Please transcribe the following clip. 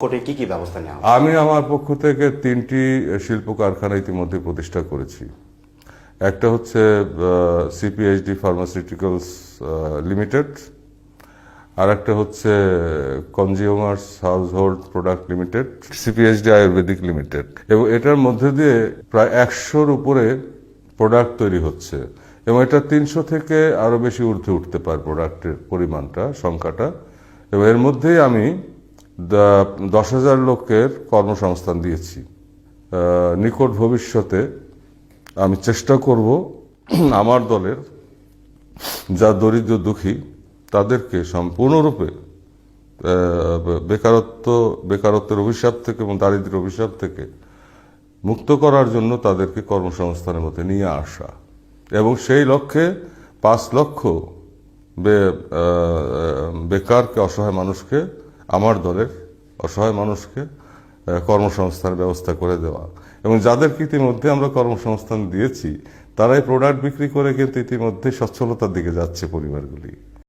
কোর্টে কি কি ব্যবস্থা নেওয়া আমি আমার পক্ষ থেকে তিনটি শিল্প কারখানা ইতিমধ্যে প্রতিষ্ঠা করেছি। একটা হচ্ছে সিপিএইচডি ফার্মাসিউটিক্যালস লিমিটেড আর একটা হচ্ছে consumers household product limited CPHD ayurvedic limited এবং এটার মধ্যে দিয়ে প্রায় একশোর উপরে প্রোডাক্ট তৈরি হচ্ছে। এবং এটা তিনশো থেকে আরও বেশি ঊর্ধ্বে উঠতে পারে প্রোডাক্টের পরিমাণটা, সংখ্যাটা। এবং এর মধ্যেই আমি দশ হাজার লোকের কর্মসংস্থান দিয়েছি। নিকট ভবিষ্যতে আমি চেষ্টা করব আমার দলের যা দরিদ্র দুঃখী, তাদেরকে সম্পূর্ণরূপে বেকারত্ব, বেকারত্বের অভিশাপ থেকে এবং দারিদ্র্যের অভিশাপ থেকে মুক্ত করার জন্য তাদেরকে কর্মসংস্থানের মধ্যে নিয়ে আসা। এবং সেই লক্ষ্যে পাঁচ লক্ষ বেকারকে, অসহায় মানুষকে আমার দলের অসহায় মানুষকে কর্মসংস্থান ব্যবস্থা করে দেওয়া। এবং যাদেরকে ইতিমধ্যে আমরা কর্মসংস্থান দিয়েছি, তারাই প্রোডাক্ট বিক্রি করে কিন্তু ইতিমধ্যে সচ্ছলতার দিকে যাচ্ছে পরিবারগুলি।